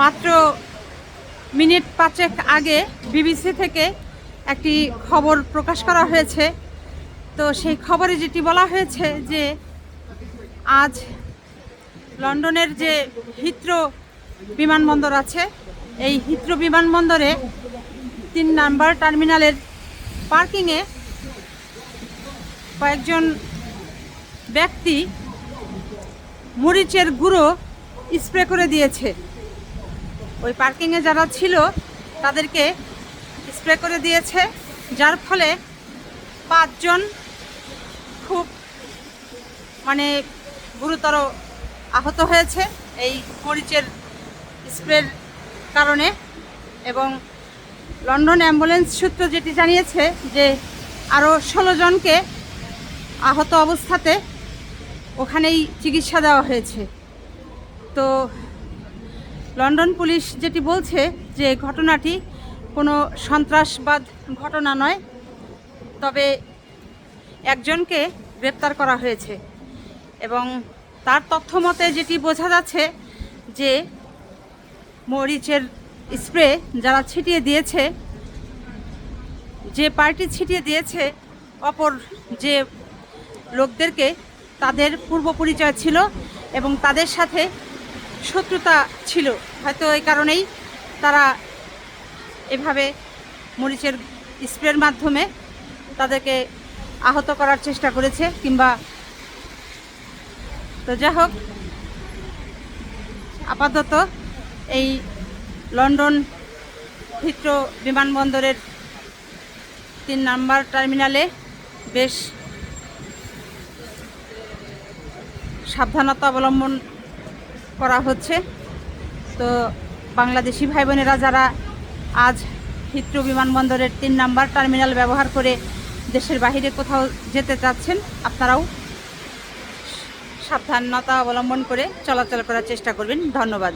মাত্র মিনিট পাঁচেক আগে বিবিসি থেকে একটি খবর প্রকাশ করা হয়েছে। তো সেই খবরে যেটি বলা হয়েছে যে, আজ লন্ডনের যে হিথ্রো বিমানবন্দর আছে, এই হিথ্রো বিমানবন্দরে তিন নাম্বার টার্মিনালের পার্কিংয়ে কয়েকজন ব্যক্তি মরিচের গুঁড়ো স্প্রে করে দিয়েছে। ওই পার্কিংয়ে যারা ছিল, তাদেরকে স্প্রে করে দিয়েছে, যার ফলে পাঁচজন খুব মানে গুরুতর আহত হয়েছে এই মরিচের স্প্রের কারণে এবং লন্ডন অ্যাম্বুলেন্স সূত্র যেটি জানিয়েছে যে আরও ষোলো জনকে আহত অবস্থাতে ওখানেই চিকিৎসা দেওয়া হয়েছে। তো লন্ডন পুলিশ যেটি বলছে যে ঘটনাটি কোনো সন্ত্রাসবাদ ঘটনা নয়, তবে একজনকে গ্রেপ্তার করা হয়েছে এবং তার তথ্য মতে যেটি বোঝা যাচ্ছে যে মরিচের স্প্রে যারা ছিটিয়ে দিয়েছে, যে পার্টি ছিটিয়ে দিয়েছে, অপর যে লোকদেরকে তাদের পূর্ব পরিচয় ছিল এবং তাদের সাথে শত্রুতা ছিল। হয়তো এই কারণেই তারা এভাবে মরিচের স্প্রের মাধ্যমে তাদেরকে আহত করার চেষ্টা করেছে কিংবা তো যাই হোক, আপাতত এই লন্ডন হিথ্রো বিমানবন্দরের তিন নাম্বার টার্মিনালে বেশ সাবধানতা অবলম্বন করা হচ্ছে। তো বাংলাদেশি ভাই বোনেরা যারা আজ হিত্রু বিমানবন্দরের তিন নাম্বার টার্মিনাল ব্যবহার করে দেশের বাহিরে কোথাও যেতে চাচ্ছেন, আপনারাও সাবধানতা অবলম্বন করে চলাচল করার চেষ্টা করবেন। ধন্যবাদ।